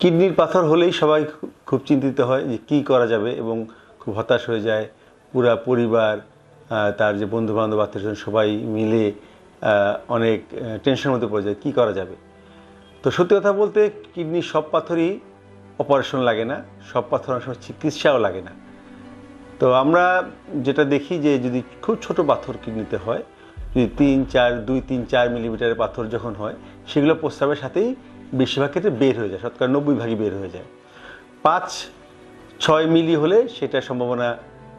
কিডনির পাথর হলেই সবাই খুব চিন্তিত হয় যে কী করা যাবে এবং খুব হতাশ হয়ে যায়। পুরা পরিবার তার যে বন্ধু বান্ধব আত্মীয় সবাই মিলে অনেক টেনশনের মধ্যে পড়ে যায়, কী করা যাবে? তো সত্যি কথা বলতে কিডনির সব পাথরই অপারেশন লাগে না, সব পাথর অনেক সময় চিকিৎসাও লাগে না। তো আমরা যেটা দেখি যে যদি খুব ছোট পাথর কিডনিতে হয়, যদি তিন, চার, দুই, তিন, চার মিলিমিটারের পাথর যখন হয়, সেগুলো প্রস্রাবের সাথেই বেশিরভাগ ক্ষেত্রে বের হয়ে যায়, শতকরা নব্বই ভাগই বের হয়ে যায়। পাঁচ, ছয় মিলি হলে সেটার সম্ভাবনা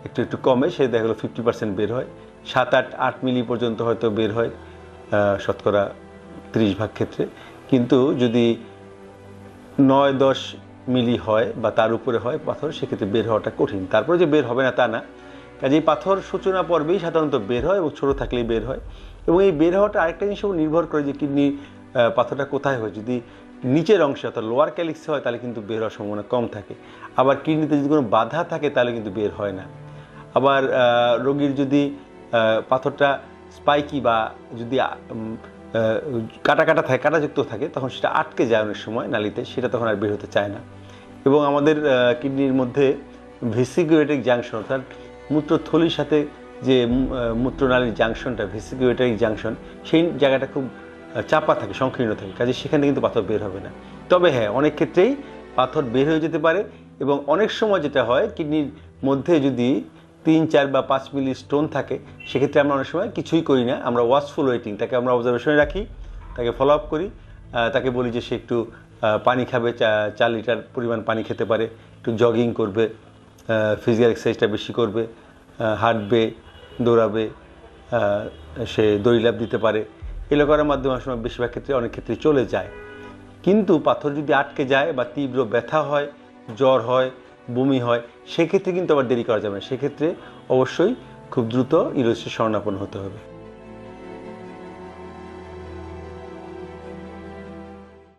একটু একটু কমে, সে দেখা গেলো ফিফটি পার্সেন্ট বের হয়। সাত, আট আট মিলি পর্যন্ত হয়তো বের হয় শতকরা তিরিশ ভাগ ক্ষেত্রে। কিন্তু যদি নয়, দশ মিলি হয় বা তার উপরে হয় পাথর, সেক্ষেত্রে বের হওয়াটা কঠিন। তারপরে যে বের হবে না তা না। কাজেই পাথর সূচনা পর্বেই সাধারণত বের হয় এবং ছোটো থাকলেই বের হয়। এবং এই বের হওয়াটা আরেকটা জিনিস নির্ভর করে যে কিডনি পাথরটা কোথায় হয়। যদি নিচের অংশে অর্থাৎ লোয়ার ক্যালিক্সে হয়, তাহলে কিন্তু বের হওয়ার সম্ভাবনা কম থাকে। আবার কিডনিতে যদি কোনো বাধা থাকে, তাহলে কিন্তু বের হয় না। আবার রোগীর যদি পাথরটা স্পাইকি বা যদি কাটা কাটা থাকে, কাটাযুক্ত থাকে, তখন সেটা আটকে যায় অনেক সময় নালিতে, সেটা তখন আর বের হতে চায় না। এবং আমাদের কিডনির মধ্যে ভেসিকুয়েটিক জাংশন অর্থাৎ মূত্রথলির সাথে যে মূত্রনালীর জাংশনটা ভেসিকুয়েটারিক জাংশন সেই জায়গাটা খুব চাপা থাকে, সংকীর্ণ থাকে, কাজে সেখানে কিন্তু পাথর বের হবে না। তবে হ্যাঁ অনেক ক্ষেত্রেই পাথর বের হয়ে যেতে পারে এবং অনেক সময় যেটা হয়, কিডনির মধ্যে যদি তিন, চার বা পাঁচ মিলি স্টোন থাকে, সেক্ষেত্রে আমরা অনেক সময় কিছুই করি না। আমরা ওয়াচফুল ওয়েটিং তাকে আমরা অবজারভেশনে রাখি, তাকে ফলো আপ করি তাকে বলি যে সে একটু পানি খাবে, চা- চার লিটার পরিমাণ পানি খেতে পারে, একটু জগিং করবে ফিজিক্যাল এক্সারসাইজটা বেশি করবে হাঁটবে, দৌড়াবে সে দড়িলাভ দিতে পারে। এগুলো করার মাধ্যমে অনেক সময় বেশিরভাগ ক্ষেত্রে অনেক ক্ষেত্রে চলে যায়। কিন্তু পাথর যদি আটকে যায় বা তীব্র ব্যথা হয়, জ্বর হয়, বমি হয়, সেক্ষেত্রে কিন্তু আবার দেরি করা যাবে না। সেক্ষেত্রে অবশ্যই খুব দ্রুত ইউরোসিস শরণাপন্ন হতে হবে।